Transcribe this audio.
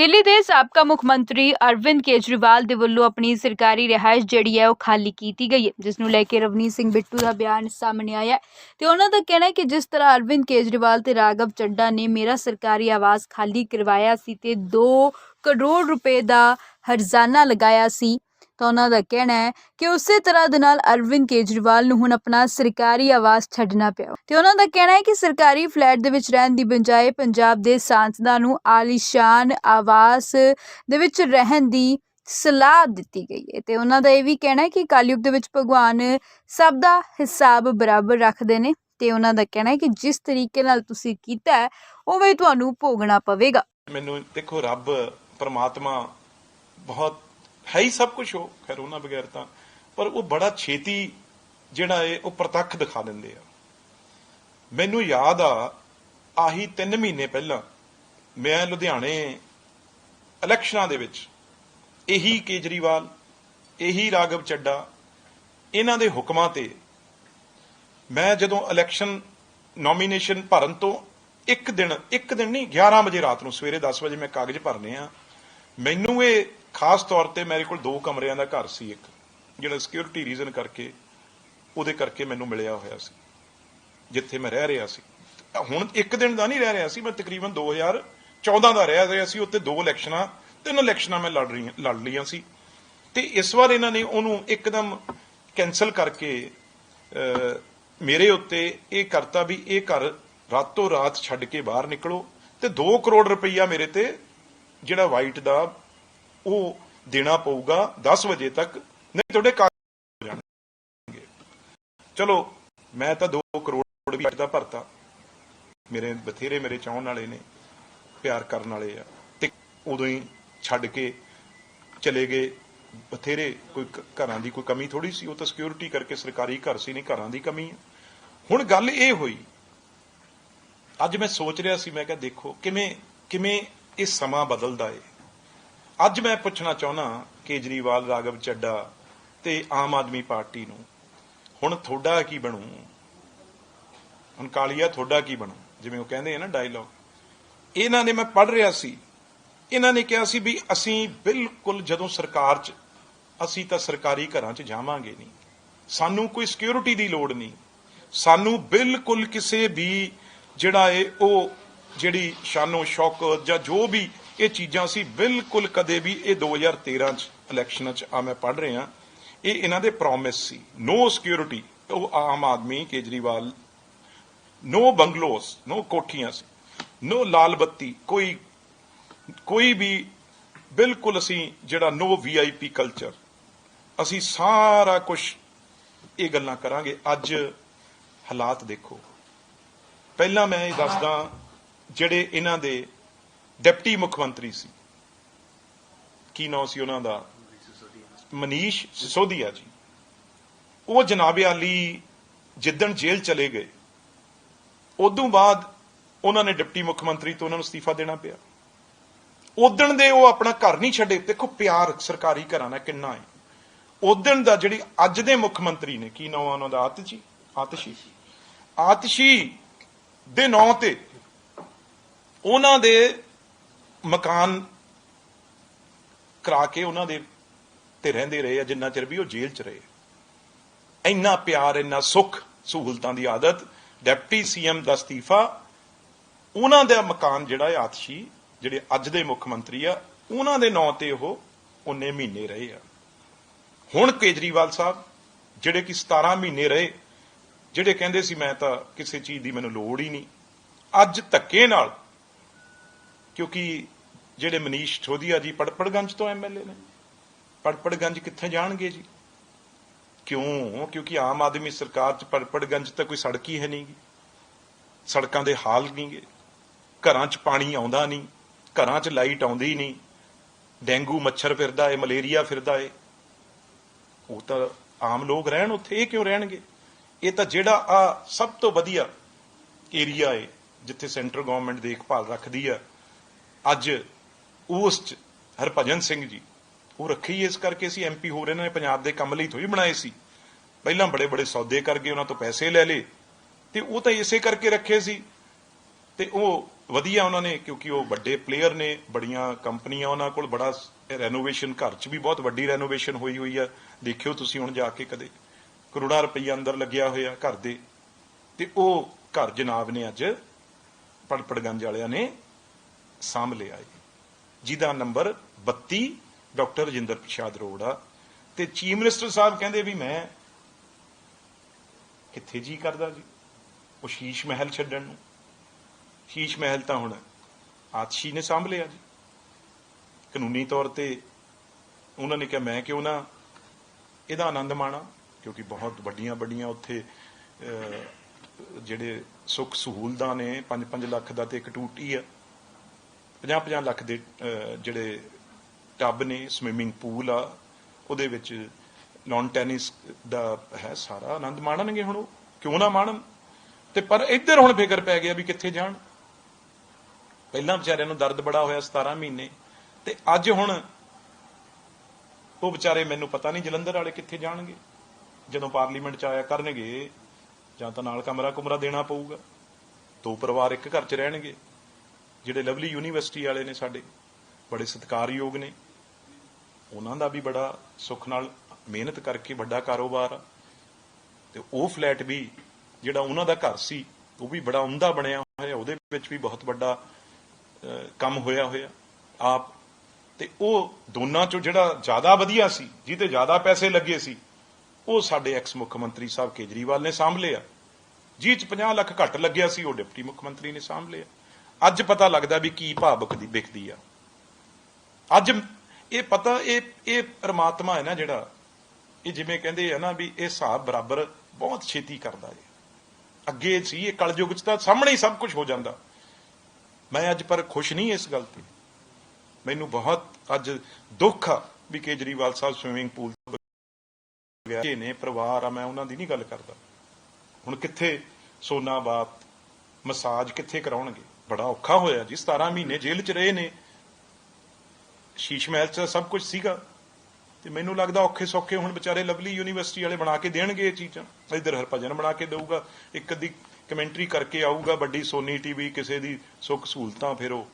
ਦਿੱਲੀ ਦੇ ਸਾਬਕਾ ਮੁੱਖ ਮੰਤਰੀ ਅਰਵਿੰਦ ਕੇਜਰੀਵਾਲ ਦੇ ਵੱਲੋਂ ਆਪਣੀ ਸਰਕਾਰੀ ਰਿਹਾਇਸ਼ ਜਿਹੜੀ ਹੈ ਉਹ ਖਾਲੀ ਕੀਤੀ ਗਈ ਹੈ, ਜਿਸ ਨੂੰ ਲੈ ਕੇ ਰਵਨੀਤ ਸਿੰਘ ਬਿੱਟੂ ਦਾ ਬਿਆਨ ਸਾਹਮਣੇ ਆਇਆ ਹੈ ਤੇ ਉਹਨਾਂ ਦਾ ਕਹਿਣਾ ਹੈ ਕਿ ਜਿਸ ਤਰ੍ਹਾਂ ਅਰਵਿੰਦ ਕੇਜਰੀਵਾਲ ਤੇ ਰਾਘਵ ਚੱਡਾ ਨੇ ਮੇਰਾ ਸਰਕਾਰੀ ਆਵਾਸ ਖਾਲੀ ਕਰਵਾਇਆ ਸੀ ਤੇ 2 ਕਰੋੜ ਰੁਪਏ ਦਾ ਹਰਜ਼ਾਨਾ ਲਗਾਇਆ ਸੀ ਤਾਂ ਉਹਨਾਂ ਦਾ ਕਹਿਣਾ ਹੈ ਕਿ ਉਸੇ ਤਰ੍ਹਾਂ ਦੇ ਨਾਲ ਅਰਵਿੰਦ ਕੇਜਰੀਵਾਲ ਨੂੰ ਹੁਣ ਆਪਣਾ ਸਰਕਾਰੀ ਆਵਾਸ ਛੱਡਣਾ ਪਿਆ। ਤੇ ਉਹਨਾਂ ਦਾ ਕਹਿਣਾ ਹੈ ਕਿ ਸਰਕਾਰੀ ਫਲੈਟ ਦੇ ਵਿੱਚ ਰਹਿਣ ਦੀ ਬਜਾਏ ਪੰਜਾਬ ਦੇ ਸਾਂਸਦਾਂ ਨੂੰ ਆਲੀਸ਼ਾਨ ਆਵਾਸ ਦੇ ਵਿੱਚ ਰਹਿਣ ਦੀ ਸਲਾਹ ਦਿੱਤੀ ਗਈ ਹੈ। ਤੇ ਉਹਨਾਂ ਦਾ ਇਹ ਵੀ ਕਹਿਣਾ ਹੈ ਕਿ ਕਲਯੁਗ ਦੇ ਵਿੱਚ ਭਗਵਾਨ ਸਭ ਦਾ ਹਿਸਾਬ ਬਰਾਬਰ ਰੱਖਦੇ ਨੇ। ਤੇ ਉਹਨਾਂ ਦਾ ਕਹਿਣਾ ਹੈ ਕਿ ਜਿਸ ਤਰੀਕੇ ਨਾਲ ਤੁਸੀਂ ਕੀਤਾ ਹੈ, ਉਵੇਂ ਤੁਹਾਨੂੰ ਭੋਗਣਾ ਪਵੇਗਾ। ਮੈਨੂੰ ਦੇਖੋ, ਰੱਬ, ਪਰਮਾਤਮਾ ਬਹੁਤ ਹੈ ਹੀ ਸਭ ਕੁਝ ਹੋ ਖੈਰ ਉਹਨਾਂ ਬਗੈਰ ਤਾਂ, ਪਰ ਉਹ ਬੜਾ ਛੇਤੀ ਜਿਹੜਾ ਏ ਉਹ ਪ੍ਰਤੱਖ ਦਿਖਾ ਦਿੰਦੇ ਆ। ਮੈਨੂੰ ਯਾਦ ਆ, ਆਹੀ 3 ਮਹੀਨੇ ਪਹਿਲਾਂ ਮੈਂ ਲੁਧਿਆਣੇ ਇਲੈਕਸ਼ਨਾਂ ਦੇ ਵਿੱਚ, ਇਹੀ ਕੇਜਰੀਵਾਲ, ਇਹੀ ਰਾਘਵ ਚੱਡਾ, ਇਹਨਾਂ ਦੇ ਹੁਕਮਾਂ ਤੇ ਮੈਂ ਜਦੋਂ ਇਲੈਕਸ਼ਨ ਨੋਮੀਨੇਸ਼ਨ ਭਰਨ ਤੋਂ ਇੱਕ ਦਿਨ ਇੱਕ ਦਿਨ ਨਹੀਂ 11 ਵਜੇ ਰਾਤ ਨੂੰ, ਸਵੇਰੇ 10 ਵਜੇ ਮੈਂ ਕਾਗਜ਼ ਭਰਨੇ ਆ, ਮੈਨੂੰ ਇਹ ਖਾਸ ਤੌਰ ਤੇ ਮੇਰੇ ਕੋਲ ਦੋ ਕਮਰਿਆਂ ਦਾ ਘਰ ਸੀ ਇੱਕ, ਜਿਹੜਾ ਸਿਕਿਉਰਿਟੀ ਰੀਜ਼ਨ ਕਰਕੇ ਉਹਦੇ ਕਰਕੇ ਮੈਨੂੰ ਮਿਲਿਆ ਹੋਇਆ ਸੀ, ਜਿੱਥੇ ਮੈਂ ਰਹਿ ਰਿਹਾ ਸੀ। ਹੁਣ ਇੱਕ ਦਿਨ ਦਾ ਨਹੀਂ ਰਹਿ ਰਿਹਾ ਸੀ, ਮੈਂ ਤਕਰੀਬਨ 2014 ਦਾ ਰਹਿ ਰਿਹਾ ਸੀ ਉੱਤੇ ਦੋ ਇਲੈਕਸ਼ਨਾਂ, ਤਿੰਨ ਇਲੈਕਸ਼ਨਾਂ ਮੈਂ ਲੜ ਰਹੀ ਲੜ ਲਈਆਂ ਸੀ। ਤੇ ਇਸ ਵਾਰ ਇਹਨਾਂ ਨੇ ਉਹਨੂੰ ਇੱਕਦਮ ਕੈਨਸਲ ਕਰਕੇ ਮੇਰੇ ਉੱਤੇ ਇਹ ਕਰਤਾ ਵੀ ਇਹ ਘਰ ਰਾਤੋਂ ਰਾਤ ਛੱਡ ਕੇ ਬਾਹਰ ਨਿਕਲੋ ਤੇ 2 ਕਰੋੜ ਰੁਪਈਆ ਮੇਰੇ ਤੇ ਜਿਹੜਾ ਵਾਈਟ ਦਾ ਉਹ ਦੇਣਾ ਪਊਗਾ 10 ਵਜੇ ਤੱਕ, ਨਹੀਂ ਤੁਹਾਡੇ ਕਾਗਜ਼ ਹੋ ਜਾਣਗੇ। ਚਲੋ, ਮੈਂ ਤਾਂ 2 ਕਰੋੜ ਵੀ ਦਾ ਭਰਤਾ। ਮੇਰੇ ਬਥੇਰੇ ਮੇਰੇ ਚਾਹਣ ਵਾਲੇ ਨੇ, ਪਿਆਰ ਕਰਨ ਵਾਲੇ ਆ। ਤੇ ਉਦੋਂ ਹੀ ਛੱਡ ਕੇ ਚਲੇ ਗਏ। ਬਥੇਰੇ ਕੋਈ ਘਰਾਂ ਦੀ ਕੋਈ ਕਮੀ ਥੋੜੀ ਸੀ, ਉਹ ਤਾਂ ਸਿਕਿਉਰਿਟੀ ਕਰਕੇ ਸਰਕਾਰੀ ਘਰ ਸੀ, ਨਹੀਂ ਘਰਾਂ ਦੀ ਕਮੀ ਹੁਣ ਗੱਲ ਇਹ ਹੋਈ, ਅੱਜ ਮੈਂ ਸੋਚ ਰਿਹਾ ਸੀ, ਮੈਂ ਕਿਹਾ ਦੇਖੋ, ਕਿਵੇਂ ਕਿਵੇਂ ਇਹ ਸਮਾਂ ਬਦਲਦਾ ਏ। ਅੱਜ ਮੈਂ ਪੁੱਛਣਾ ਚਾਹੁੰਦਾ ਕੇਜਰੀਵਾਲ, ਰਾਘਵ ਚੱਡਾ ਤੇ ਆਮ ਆਦਮੀ ਪਾਰਟੀ ਨੂੰ, ਹੁਣ ਤੁਹਾਡਾ ਕੀ ਬਣੂ? ਹੁਣ ਕਾਲੀਆ ਤੁਹਾਡਾ ਕੀ ਬਣੂ? ਜਿਵੇਂ ਉਹ ਕਹਿੰਦੇ ਆ ਨਾ ਡਾਇਲੌਗ ਇਹਨਾਂ ਨੇ ਮੈਂ ਪੜ੍ਹ ਰਿਹਾ ਸੀ। ਇਹਨਾਂ ਨੇ ਕਿਹਾ ਸੀ ਵੀ ਅਸੀਂ ਬਿਲਕੁਲ ਜਦੋਂ ਸਰਕਾਰ 'ਚ, ਅਸੀਂ ਤਾਂ ਸਰਕਾਰੀ ਘਰਾਂ 'ਚ ਜਾਵਾਂਗੇ ਨਹੀਂ। ਸਾਨੂੰ ਕੋਈ ਸਿਕਿਉਰਿਟੀ ਦੀ ਲੋੜ ਨਹੀਂ। ਸਾਨੂੰ ਬਿਲਕੁਲ ਕਿਸੇ ਵੀ ਜਿਹੜਾ ਏ ਉਹ ਜਿਹੜੀ ਸ਼ਾਨੋ ਸ਼ੌਕਤ ਜਾਂ ਜੋ ਵੀ ਇਹ ਚੀਜ਼ਾਂ ਸੀ ਬਿਲਕੁਲ ਕਦੇ ਵੀ ਇਹ 2013 ਚ ਇਲੈਕਸ਼ਨਾਂ ਚ ਆ ਮੈਂ ਪੜ੍ਹ ਰਿਹਾ। ਇਹ ਇਹਨਾਂ ਦੇ ਪ੍ਰੋਮਿਸ ਸੀ। ਨੋ ਸਿਕਿਉਰਿਟੀ ਉਹ ਆਮ ਆਦਮੀ ਕੇਜਰੀਵਾਲ ਨੋ ਬੰਗਲੋਸ ਨੋ ਕੋਠੀਆਂ ਸੀ। ਨੋ ਲਾਲ ਬੱਤੀ, ਕੋਈ ਕੋਈ ਵੀ ਬਿਲਕੁਲ ਅਸੀਂ ਜਿਹੜਾ ਨੋ ਵੀਆਈਪੀ ਕਲਚਰ ਅਸੀਂ ਸਾਰਾ ਕੁਝ ਇਹ ਗੱਲਾਂ ਕਰਾਂਗੇ। ਅੱਜ ਹਾਲਾਤ ਦੇਖੋ। ਪਹਿਲਾਂ ਮੈਂ ਇਹ ਦੱਸਦਾ, ਜਿਹੜੇ ਇਹਨਾਂ ਦੇ ਡਿਪਟੀ ਮੁੱਖ ਮੰਤਰੀ ਸੀ। ਕੀ ਨਾਮ ਸੀ ਉਹਨਾਂ ਦਾ? ਮਨੀਸ਼ ਸਿਸੋਦੀਆ ਜੀ। ਉਹ ਜਨਾਬੇ ਆਲੀ ਜਿੱਦਣ ਜੇਲ੍ਹ ਚਲੇ ਗਏ, ਉਦੋਂ ਬਾਅਦ ਉਹਨਾਂ ਨੇ ਡਿਪਟੀ ਮੁੱਖ ਮੰਤਰੀ ਤੋਂ ਉਹਨਾਂ ਨੂੰ ਅਸਤੀਫਾ ਦੇਣਾ ਪਿਆ। ਉਦਣ ਦੇ ਉਹ ਆਪਣਾ ਘਰ ਨਹੀਂ ਛੱਡੇ। ਦੇਖੋ, ਪਿਆਰ ਸਰਕਾਰੀ ਘਰਾਂ ਨਾਲ ਕਿੰਨਾ ਹੈ। ਉਦਣ ਦਾ ਜਿਹੜੀ ਅੱਜ ਦੇ ਮੁੱਖ ਮੰਤਰੀ ਨੇ, ਕੀ ਨਾਮ ਉਹਨਾਂ ਦਾ? ਆਤਸ਼ੀ? ਆਤਸ਼ੀ। ਆਤਸ਼ੀ ਦੇ ਨਾਂ ਤੇ ਉਹਨਾਂ ਦੇ ਮਕਾਨ ਕਰਾ ਕੇ ਉਹਨਾਂ ਦੇ ਤੇ ਰਹਿੰਦੇ ਰਹੇ ਆ, ਜਿੰਨਾ ਚਿਰ ਵੀ ਉਹ ਜੇਲ੍ਹ 'ਚ ਰਹੇ। ਇੰਨਾ ਪਿਆਰ, ਇੰਨਾ ਸੁੱਖ ਸਹੂਲਤਾਂ ਦੀ ਆਦਤ, ਡਿਪਟੀ ਸੀਐਮ ਦਾ ਅਸਤੀਫਾ, ਉਹਨਾਂ ਦਾ ਮਕਾਨ ਜਿਹੜਾ ਹੈ ਆਤਸ਼ੀ, ਜਿਹੜੇ ਅੱਜ ਦੇ ਮੁੱਖ ਮੰਤਰੀ ਆ, ਉਹਨਾਂ ਦੇ ਨਾਂ ਤੇ ਉਹ ਉਨੇ ਮਹੀਨੇ ਰਹੇ ਆ। ਹੁਣ ਕੇਜਰੀਵਾਲ ਸਾਹਿਬ, ਜਿਹੜੇ ਕਿ 17 ਮਹੀਨੇ ਰਹੇ, ਜਿਹੜੇ ਕਹਿੰਦੇ ਸੀ, ਮੈਂ ਤਾਂ ਕਿਸੇ ਚੀਜ਼ ਦੀ ਮੈਨੂੰ ਲੋੜ ਹੀ ਨਹੀਂ। ਅੱਜ ਧੱਕੇ ਨਾਲ ਕਿਉਂਕਿ ਜਿਹੜੇ ਮਨੀਸ਼ ਠੋਦੀਆ ਜੀ ਪੜਪੜਗੰਜ ਤੋਂ ਐਮਐਲਏ ਨੇ। ਪੜਪੜਗੰਜ ਕਿੱਥੇ ਜਾਣਗੇ ਜੀ? ਕਿਉਂ? ਕਿਉਂਕਿ ਆਮ ਆਦਮੀ ਸਰਕਾਰ ਚ ਪੜਪੜਗੰਜ ਤਾਂ ਕੋਈ ਸੜਕ ਹੀ ਹੈ ਨਹੀਂਗੀ ਸੜਕਾਂ ਦੇ ਹਾਲ ਨਹੀਂਗੇ ਘਰਾਂ 'ਚ ਪਾਣੀ ਆਉਂਦਾ ਨਹੀਂ। ਘਰਾਂ 'ਚ ਲਾਈਟ ਆਉਂਦੀ ਨਹੀਂ। ਡੇਂਗੂ ਮੱਛਰ ਫਿਰਦਾ ਏ, ਮਲੇਰੀਆ ਫਿਰਦਾ ਏ। ਉਹ ਤਾਂ ਆਮ ਲੋਕ ਰਹਿਣ ਉੱਥੇ, ਇਹ ਕਿਉਂ ਰਹਿਣਗੇ? ਇਹ ਤਾਂ ਜਿਹੜਾ ਆ ਸਭ ਤੋਂ ਵਧੀਆ ਏਰੀਆ ਏ, ਜਿੱਥੇ ਸੈਂਟਰ ਗਵਰਨਮੈਂਟ ਦੇਖਭਾਲ ਰੱਖਦੀ ਆ ਅੱਜ ਉਸ ਚ, ਹਰਭਜਨ ਸਿੰਘ ਜੀ, ਉਹ ਰੱਖੀ ਇਸ ਕਰਕੇ ਸੀ ਐਮਪੀ ਹੋਰ ਇਹਨਾਂ ਨੇ ਪੰਜਾਬ ਦੇ ਕੰਮ ਲਈ ਥੋੜੀ ਬਣਾਏ ਸੀ। ਪਹਿਲਾਂ ਬੜੇ ਬੜੇ ਸੌਦੇ ਕਰਕੇ ਉਹਨਾਂ ਤੋਂ ਪੈਸੇ ਲੈ ਲਏ ਤੇ ਉਹ ਤਾਂ ਇਸੇ ਕਰਕੇ ਰੱਖੇ ਸੀ। ਤੇ ਉਹ ਵਧੀਆ ਉਹਨਾਂ ਨੇ, ਕਿਉਂਕਿ ਉਹ ਵੱਡੇ ਪਲੇਅਰ ਨੇ, ਬੜੀਆਂ ਕੰਪਨੀਆਂ ਉਹਨਾਂ ਕੋਲ, ਬੜਾ ਰੈਨੋਵੇਸ਼ਨ ਘਰ 'ਚ ਵੀ ਬਹੁਤ ਵੱਡੀ ਰੈਨੋਵੇਸ਼ਨ ਹੋਈ ਹੋਈ ਆ। ਦੇਖਿਓ ਤੁਸੀਂ ਹੁਣ ਜਾ ਕੇ ਕਦੇ। ਕਰੋੜਾਂ ਰੁਪਈਆ ਅੰਦਰ ਲੱਗਿਆ ਹੋਇਆ ਘਰ ਦੇ। ਤੇ ਉਹ ਘਰ ਜਨਾਬ ਨੇ ਅੱਜ ਪੜਪੜਗੰਜ ਵਾਲਿਆਂ ਨੇ ਸਾਂਭ ਲਿਆ ਹੈ ਜਿਹਦਾ number 32 doctor Rajinder Prasad road ਆ। ਤੇ ਚੀਫ ਮਿਨਿਸਟਰ ਸਾਹਿਬ ਕਹਿੰਦੇ ਵੀ ਮੈਂ ਕਿੱਥੇ ਜੀ ਕਰਦਾ ਜੀ? ਉਹ ਸ਼ੀਸ਼ ਮਹਿਲ ਛੱਡਣ ਨੂੰ। ਸ਼ੀਸ਼ ਮਹਿਲ ਤਾਂ ਹੁਣ ਆਤਸ਼ੀ ਨੇ ਸਾਂਭ ਲਿਆ ਜੀ। ਕਾਨੂੰਨੀ ਤੌਰ ਤੇ ਉਹਨਾਂ ਨੇ ਕਿਹਾ, ਮੈਂ ਕਿਉਂ ਨਾ ਇਹਦਾ ਆਨੰਦ ਮਾਣਾ, ਕਿਉਂਕਿ ਬਹੁਤ ਵੱਡੀਆਂ ਵੱਡੀਆਂ ਉੱਥੇ ਜਿਹੜੇ ਸੁੱਖ ਸਹੂਲਤਾਂ ਨੇ 5-5 ਲੱਖ ਦਾ ਤੇ ਇੱਕ ਟੂਟੀ ਆ। 50-50 ਲੱਖ ਦੇ ਜਿਹੜੇ ਟੱਬ ਨੇ ਸਵਿਮਿੰਗ ਪੂਲ ਆ, ਉਹਦੇ ਵਿੱਚ ਲਾਨ ਟੈਨਿਸ ਦਾ ਹੈ ਸਾਰਾ ਆਨੰਦ। ਮਾਣਨਗੇ ਹੁਣ ਉਹ? ਕਿਉਂ ਨਾ ਮਾਣਨ? ਤੇ ਪਰ ਇੱਧਰ ਹੁਣ ਫਿਕਰ ਪੈ ਗਿਆ ਵੀ ਕਿੱਥੇ ਜਾਣ? ਪਹਿਲਾਂ ਵਿਚਾਰਿਆਂ ਨੂੰ ਦਰਦ ਬੜਾ ਹੋਇਆ 17 ਮਹੀਨੇ। ਤੇ ਅੱਜ ਹੁਣ ਉਹ ਵਿਚਾਰੇ ਮੈਨੂੰ ਪਤਾ ਨਹੀਂ ਜਲੰਧਰ ਵਾਲੇ ਕਿੱਥੇ ਜਾਣਗੇ। ਜਦੋਂ ਪਾਰਲੀਮੈਂਟ ਚ ਆਇਆ ਕਰਨਗੇ, ਜਾਂ ਤਾਂ ਨਾਲ ਕਮਰਾ ਕੁਮਰਾ ਦੇਣਾ ਪਊਗਾ, ਦੋ ਪਰਿਵਾਰ ਇੱਕ ਘਰ ਚ ਰਹਿਣਗੇ। ਜਿਹੜੇ ਲਵਲੀ ਯੂਨੀਵਰਸਿਟੀ ਵਾਲੇ ਨੇ ਸਾਡੇ, ਬੜੇ ਸਤਿਕਾਰਯੋਗ ਨੇ। ਉਹਨਾਂ ਦਾ ਵੀ ਬੜਾ ਸੁੱਖ ਨਾਲ ਮਿਹਨਤ ਕਰਕੇ ਵੱਡਾ ਕਾਰੋਬਾਰ ਆ। ਤੇ ਉਹ ਫਲੈਟ ਵੀ ਜਿਹੜਾ ਉਹਨਾਂ ਦਾ ਘਰ ਸੀ, ਉਹ ਵੀ ਬੜਾ ਉਮਦਾ ਬਣਿਆ ਹੋਇਆ ਉਹਦੇ ਵਿੱਚ ਵੀ ਬਹੁਤ ਵੱਡਾ ਕੰਮ ਹੋਇਆ ਹੋਇਆ। ਆਪ ਤੇ ਉਹ ਦੋਨਾਂ ਚੋਂ ਜਿਹੜਾ ਜ਼ਿਆਦਾ ਵਧੀਆ ਸੀ, ਜਿਹਦੇ ਜ਼ਿਆਦਾ ਪੈਸੇ ਲੱਗੇ ਸੀ, ਉਹ ਸਾਡੇ ਐਕਸ ਮੁੱਖ ਮੰਤਰੀ ਸਾਹਿਬ ਕੇਜਰੀਵਾਲ ਨੇ ਸਾਂਭ ਲਿਆ। ਜਿਹ ਚ 50 ਲੱਖ ਘੱਟ ਲੱਗਿਆ ਸੀ, ਉਹ ਡਿਪਟੀ ਮੁੱਖ ਮੰਤਰੀ ਨੇ ਸਾਂਭ ਲਿਆ। ਅੱਜ ਪਤਾ ਲੱਗਦਾ ਵੀ ਕੀ ਭਾਵਕ ਦੀ ਵਿਕਦੀ ਆ। ਅੱਜ ਇਹ ਪਤਾ, ਇਹ ਇਹ ਪ੍ਰਮਾਤਮਾ ਹੈ ਨਾ ਜਿਹੜਾ, ਇਹ ਜਿਵੇਂ ਕਹਿੰਦੇ ਆ ਨਾ ਵੀ ਇਹ ਹਿਸਾਬ ਬਰਾਬਰ ਬਹੁਤ ਛੇਤੀ ਕਰਦਾ ਹੈ ਅੱਗੇ ਸੀ ਇਹ ਕਲਯੁਗ ਚ ਤਾਂ ਸਾਹਮਣੇ ਹੀ ਸਭ ਕੁਝ ਹੋ ਜਾਂਦਾ। ਮੈਂ ਅੱਜ ਪਰ ਖੁਸ਼ ਨਹੀਂ ਇਸ ਗੱਲ ਤੇ। ਮੈਨੂੰ ਬਹੁਤ ਅੱਜ ਦੁੱਖ ਆ ਵੀ ਕੇਜਰੀਵਾਲ ਸਾਹਿਬ ਸਵਿਮਿੰਗ ਪੂਲ ਤੋਂ ਗਏ ਨੇ, ਪਰਿਵਾਰ ਆ, ਮੈਂ ਉਹਨਾਂ ਦੀ ਨਹੀਂ ਗੱਲ ਕਰਦਾ। ਹੁਣ ਕਿੱਥੇ ਸੋਨਾ ਬਾਤ ਮਸਾਜ ਕਿੱਥੇ ਕਰਾਉਣਗੇ? ਬੜਾ ਔਖਾ ਹੋਇਆ ਜੀ 17 ਮਹੀਨੇ ਜੇਲ੍ਹ 'ਚ ਰਹੇ ਨੇ। ਸ਼ੀਸ਼ ਮਹਿਲ 'ਚ ਸਭ ਕੁਝ ਸੀਗਾ। ਤੇ ਮੈਨੂੰ ਲੱਗਦਾ ਔਖੇ ਸੌਖੇ ਹੁਣ ਵਿਚਾਰੇ ਲਵਲੀ ਯੂਨੀਵਰਸਿਟੀ ਵਾਲੇ ਬਣਾ ਕੇ ਦੇਣਗੇ ਇਹ ਚੀਜ਼ਾਂ। ਇਧਰ ਹਰਭਜਨ ਬਣਾ ਕੇ ਦੇਊਗਾ, ਇੱਕ ਅੱਧੀ ਕਮੈਂਟਰੀ ਕਰਕੇ ਆਊਗਾ ਵੱਡੀ ਸੋਨੀ ਟੀਵੀ, ਕਿਸੇ ਦੀ ਸੁੱਖ ਸਹੂਲਤਾਂ, ਫਿਰ ਉਹ